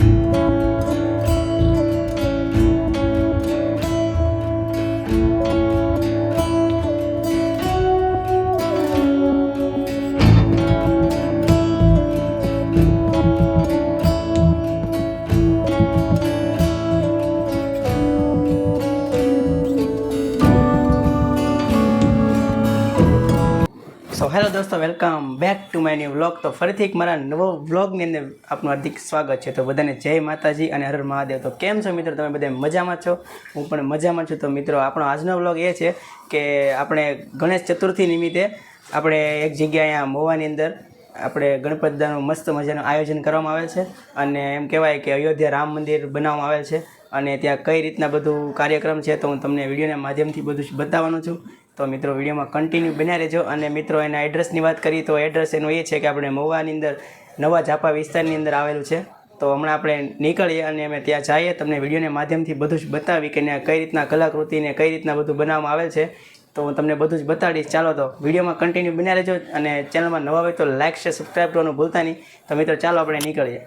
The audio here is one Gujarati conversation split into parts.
you. Welcome back to my new vlog. તો ફરીથી એક મારા નવો વ્લોગની અંદર આપનું હાર્દિક સ્વાગત છે. તો બધાને જય માતાજી અને હર મહાદેવ. તો કેમ છો મિત્રો? તમે બધા મજામાં છો? હું પણ મજામાં છું. તો મિત્રો, આપણો આજનો વ્લોગ એ છે કે આપણે ગણેશ ચતુર્થી નિમિત્તે આપણે એક જગ્યાએ અહીંયા મોવાની અંદર આપણે ગણપતિ મસ્ત મજાનું આયોજન કરવામાં આવે છે. અને એમ કહેવાય કે અયોધ્યા રામ મંદિર બનાવવામાં આવે છે. અને ત્યાં કઈ રીતના બધું કાર્યક્રમ છે તો હું તમને વિડીયોના માધ્યમથી બધું બતાવવાનું છું. તો મિત્રો, વિડીયોમાં કન્ટિન્યુ બન્યા રહેજો. અને મિત્રો, એના એડ્રેસની વાત કરીએ તો એડ્રેસ એનું એ છે કે આપણે મહુવાની અંદર નવા ઝાપા વિસ્તારની અંદર આવેલું છે. તો હમણાં આપણે નીકળીએ અને અમે ત્યાં જઈએ. તમને વિડીયોના માધ્યમથી બધું જ બતાવી કે કઈ રીતના કલાકૃતિને કઈ રીતના બધું બનાવવામાં આવેલ છે. તો હું તમને બધું જ બતાડીશ. ચાલો તો વિડીયોમાં કન્ટિન્યુ બન્યા રહેજો અને ચેનલમાં નવા હોય તો લાઇક શેર સબસ્ક્રાઈબ કરવાનું ભૂલતા નહીં. તો મિત્રો, ચાલો આપણે નીકળીએ.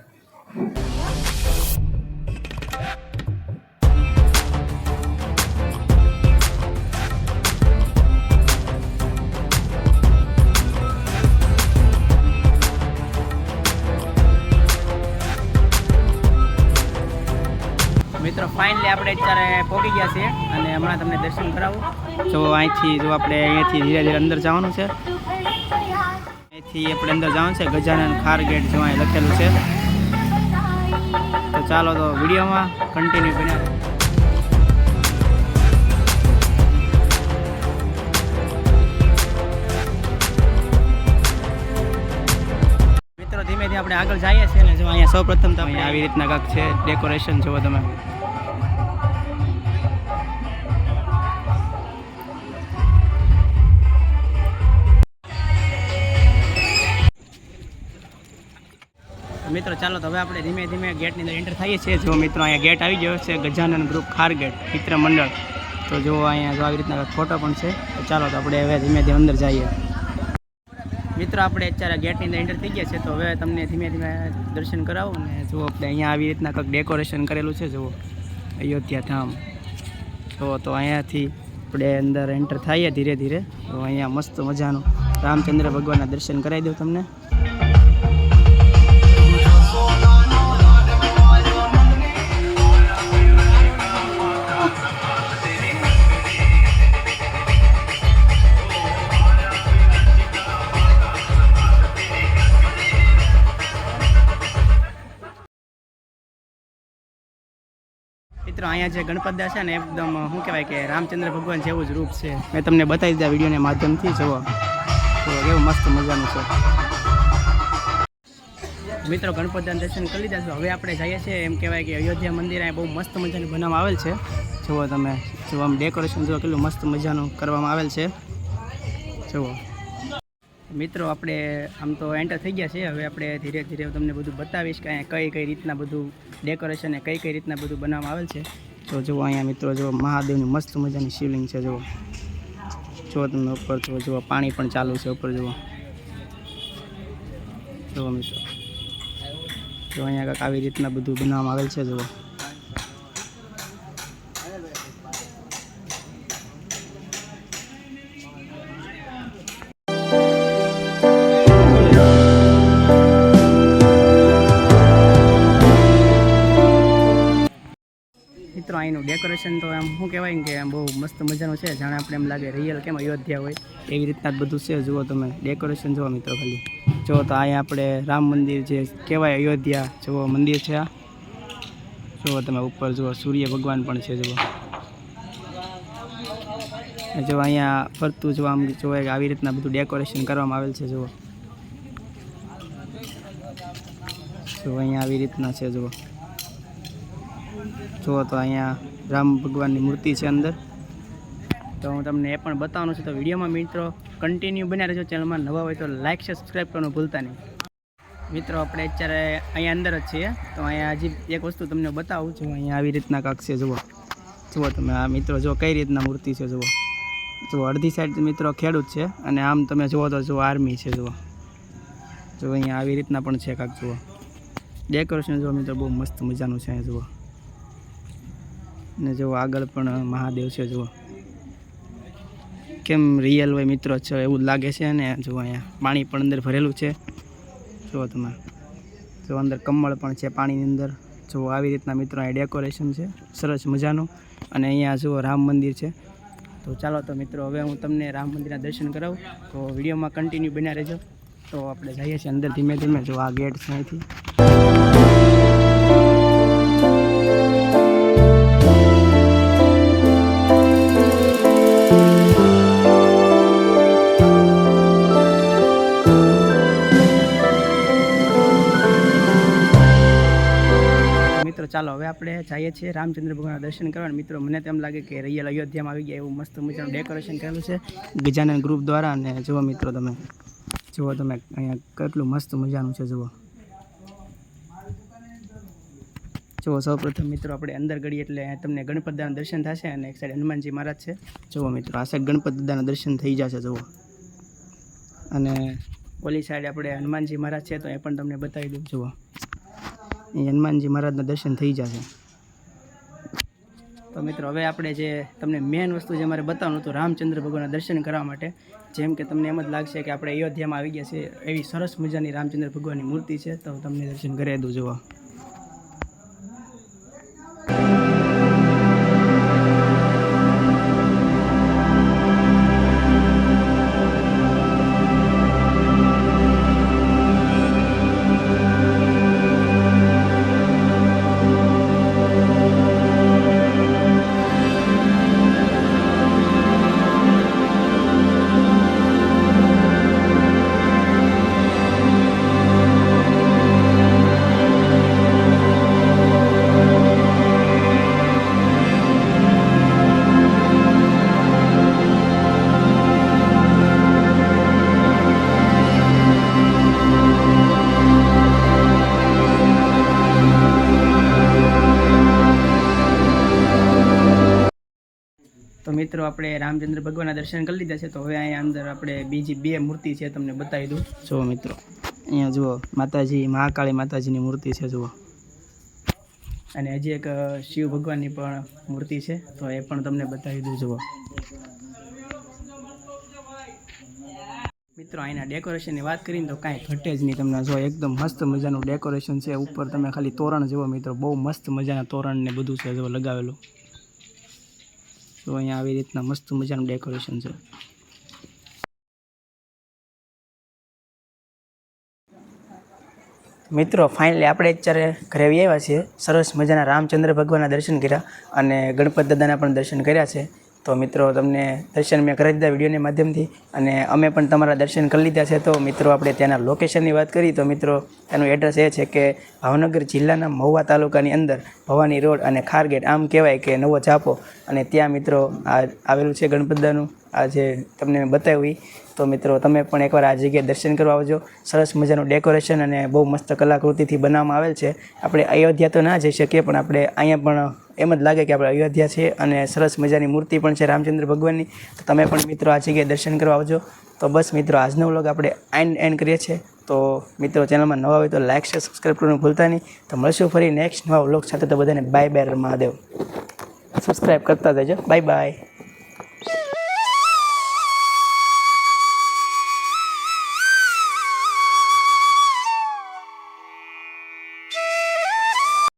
ફાઇનલી આપણે અત્યારે પહોંચી ગયા છીએ અને હમણાં તમને દર્શન કરાવું. જો અહીંથી, જો આપણે અહીંયાથી ધીરે ધીરે અંદર જવાનું છે. અહીંથી આપણે અંદર જવાનું છે, ગજાનન ખાર ગેટ જો અહીં લખેલું છે. તો ચાલો તો વિડીયોમાં કન્ટિન્યુ બન્યા ધીમે ધીમે આપણે આગળ જઈએ છીએ ને જો અહીંયા સૌ પ્રથમ તમે આવી રીતના કાંક છે ડેકોરેશન જુઓ તમે. મિત્રો, ચાલો તો હવે આપણે ધીમે ધીમે ગેટની અંદર એન્ટર થઈએ છીએ. જો મિત્રો, અહીંયા ગેટ આવી ગયો છે, ગજાનન ગ્રુપ ખાર ગેટ મિત્ર મંડળ. તો જો અહીંયા જો આવી રીતના ફોટો પણ છે, તો ચાલો તો આપણે હવે ધીમે ધીમે અંદર જઈએ. મિત્રો, આપણે અત્યારે ગેટની અંદર એન્ટર થઈ ગયા છે, તો હવે તમને ધીમે ધીમે દર્શન કરાવું ને જુઓ આપણે અહીંયા આવી રીતના કંઈક ડેકોરેશન કરેલું છે, જુઓ. અયોધ્યા ધામ. તો તો અહીંયાથી આપણે અંદર એન્ટર થઈએ ધીરે ધીરે. તો અહીંયા મસ્ત મજાનું રામચંદ્ર ભગવાનના દર્શન કરાવી દઉં તમને. મિત્રો, અહીંયા જે ગણપત છે ને, એકદમ, શું કહેવાય કે, રામચંદ્ર ભગવાન જેવું જ રૂપ છે. મેં તમને બતાવી દીધા વિડીયોને માધ્યમથી, જુઓ. તો કેવું મસ્ત મજાનું છે. મિત્રો ગણપતિના દર્શન કરી લીધા છે. હવે આપણે જઈએ છીએ, એમ કહેવાય કે અયોધ્યા મંદિર, અહીંયા બહુ મસ્ત મજાનું બનાવવામાં આવેલ છે. જુઓ તમે જુઓ આમ ડેકોરેશન જુઓ કેટલું મસ્ત મજાનું કરવામાં આવેલ છે. જુઓ. મિત્રો, આપણે આમ તો એન્ટર થઈ ગયા છે. હવે આપણે ધીરે ધીરે તમને બધું બતાવીશ કે અહીંયા કઈ કઈ રીતના બધું ડેકોરેશન કઈ કઈ રીતના બધું બનાવવામાં આવેલ છે. તો જુઓ અહીંયા મિત્રો જો મહાદેવની મસ્ત મજાની શિવલિંગ છે, જુઓ. જુઓ તમે ઉપર, જુઓ જુઓ, પાણી પણ ચાલુ છે ઉપર, જુઓ. જુઓ મિત્રો. જો અહીંયા કાંઈક આવી રીતના બધું બનાવવામાં આવેલ છે, જુઓ. અહીંનું ડેકોરેશન તો એમ શું કહેવાય કે આમ બહુ મસ્ત મજાનું છે. જાણે આપણે એમ લાગે રિયલ કેમ અયોધ્યા હોય. એવી રીતના જ બધું છે. જુઓ તમે ડેકોરેશન જુઓ મિત્રો ખાલી. જુઓ તો અહીંયા આપણે રામ મંદિર જે કહેવાય અયોધ્યા, જુઓ મંદિર છે આ. જુઓ તમે ઉપર, જુઓ સૂર્ય ભગવાન પણ છે, જુઓ. જો અહીંયા ફરતું જો આમ જોવાય કે આવી રીતના બધું ડેકોરેશન કરવામાં આવેલ છે, જુઓ. જો અહીંયા આવી રીતના છે, જુઓ. જુઓ તો અહીંયા રામ ભગવાનની મૂર્તિ છે અંદર. તો હું તમને એ પણ બતાવવાનું છું. તો વિડીયોમાં મિત્રો કન્ટિન્યુ બન્યા રહેજો ચેનલમાં નવા હોય તો લાઇક છે સબસ્ક્રાઈબ કરવાનું ભૂલતા નહીં. મિત્રો, આપણે અત્યારે અહીંયા અંદર જ છીએ. તો અહીંયા હજી એક વસ્તુ તમને બતાવું છું. અહીંયા આવી રીતના કાંક છે, જુઓ. જુઓ તમે આ મિત્રો જો કઈ રીતના મૂર્તિ છે, જુઓ. જુઓ, અડધી સાઈડ મિત્રો ખેડૂત છે અને આમ તમે જુઓ તો જુઓ આર્મી છે, જુઓ. જો અહીંયા આવી રીતના પણ છે કાંક, જુઓ. ડેકોરેશન જો મિત્રો, બહુ મસ્ત મજાનું છે, જુઓ. ને જો આગળ પણ મહાદેવ છે, જુઓ. કેમ રિયલ હોય, મિત્રો છે, એવું લાગે છે ને, જુઓ અહીંયા. પાણી પણ અંદર ભરેલું છે. જુઓ તમે જો અંદર કમળ પણ છે પાણીની અંદર. જો આવી રીતના મિત્રો અહીંયા ડેકોરેશન છે. સરસ મજાનું. અને અહીંયા જુઓ, રામ મંદિર છે. તો ચાલો તો મિત્રો, હવે હું તમને રામ મંદિરના દર્શન કરાવું. તો વિડીયોમાં કન્ટિન્યુ બન્યા રહેજો. તો આપણે જઈએ છીએ અંદર ધીમે ધીમે. જો આ ગેટ છે અહીંથી. ચાલો, હવે આપણે જઈએ છીએ રામચંદ્ર ભગવાનના દર્શન કરવા. મિત્રો, મને તેમ લાગે કે રૈયલ અયોધ્યામાં આવી ગયા એવું મસ્ત મજાનું ડેકોરેશન કરેલું છે. ગજાનંદ ગ્રુપ દ્વારા. અને જુઓ મિત્રો તમે, જુઓ તમે અહીંયા કેટલું મસ્ત મજાનું છે, જુઓ. જુઓ, સૌપ્રથમ મિત્રો, આપણે અંદર ગળી એટલે તમને ગણપત દર્શન થશે અને એક સાઈડ હનુમાનજી મહારાજ છે. જુઓ મિત્રો, આ સાઈડ ગણપત દર્શન થઈ જશે, જુઓ. અને ઓલી સાઈડ આપણે હનુમાનજી મહારાજ છે, તો એ પણ તમને બતાવી દઉં, જુઓ. અહીં હનુમાનજી મહારાજના દર્શન થઈ જશે. તો મિત્રો, હવે આપણે જે તમને મેન વસ્તુ જે મારે બતાવવાનું હતું, રામચંદ્ર ભગવાનના દર્શન કરવા માટે, જેમ કે તમને એમ જ લાગશે કે આપણે અયોધ્યામાં આવી ગયા છીએ, એવી સરસ મજાની રામચંદ્ર ભગવાનની મૂર્તિ છે, તો તમને દર્શન કરાવી દઉં જુઓ તો મિત્રો, આપણે રામચંદ્ર ભગવાનના દર્શન કરી લીધા છે. તો હવે અહીંયા અંદર આપણે બીજી બે મૂર્તિ છે તમને બતાવી દઉં. જુઓ મિત્રો, અહીંયા જુઓ, માતાજી, મહાકાળી માતાજીની મૂર્તિ છે, જુઓ. અને હજી એક શિવ ભગવાનની પણ મૂર્તિ છે, તો એ પણ તમને બતાવી દઉં, જુઓ. મિત્રો, અહીંના ડેકોરેશનની વાત કરીને તો કાંઈ ઘટે જ નહીં તમને. જો એકદમ મસ્ત મજાનું ડેકોરેશન છે. ઉપર તમે ખાલી તોરણ જુઓ મિત્રો, બહુ મસ્ત મજાના તોરણ ને બધું છે જો લગાવેલું. તો અહીંયા આવી રીતના મસ્ત મજાનું ડેકોરેશન છે. મિત્રો ફાઇનલી આપણે અત્યારે ઘરે આવી આવ્યા છીએ. સરસ મજાના રામચંદ્ર ભગવાનના દર્શન કર્યા અને ગણપત દાદાના પણ દર્શન કર્યા છે. તો મિત્રો, તમને દર્શન મેં કરાવી દીધા વિડીયોના માધ્યમથી અને અમે પણ તમારા દર્શન કરી લીધા છે. તો મિત્રો, આપણે ત્યાંના લોકેશનની વાત કરીએ તો મિત્રો, એનું એડ્રેસ એ છે કે ભાવનગર જિલ્લાના મહુવા તાલુકાની અંદર ભવાની રોડ અને ખારગેટ આમ કહેવાય કે નવો ચાપો અને ત્યાં મિત્રો, આ આવેલું છે ગણપતદાનું. આ જે તમને ઈ. તો મિત્રો, તમે પણ એકવાર આ જગ્યાએ દર્શન કરવા આવજો. સરસ મજાનું ડેકોરેશન અને બહુ મસ્ત કલાકૃતિથી બનાવવામાં આવેલ છે. આપણે અયોધ્યા તો ના જઈ શકીએ, પણ આપણે અહીંયા પણ એમ જ લાગે કે આપણે અયોધ્યા છે અને સરસ મજાની મૂર્તિ પણ છે રામચંદ્ર ભગવાનની. તો તમે પણ મિત્રો આ જગ્યાએ દર્શન કરવા આવજો. તો બસ મિત્રો, આજનો વ્લોગ આપણે એન્ડ એન્ડ કરીએ છીએ. તો મિત્રો, ચેનલમાં નવા હોય તો લાઇક શેર, સબસ્ક્રાઈબ કરવાનું ભૂલતા નહીં. તો મળશું ફરી નેક્સ્ટ નવા વ્લોગ સાથે. તો બધાને બાય બાય મહાદેવ. સબસ્ક્રાઈબ કરતા જજો. Bye bye.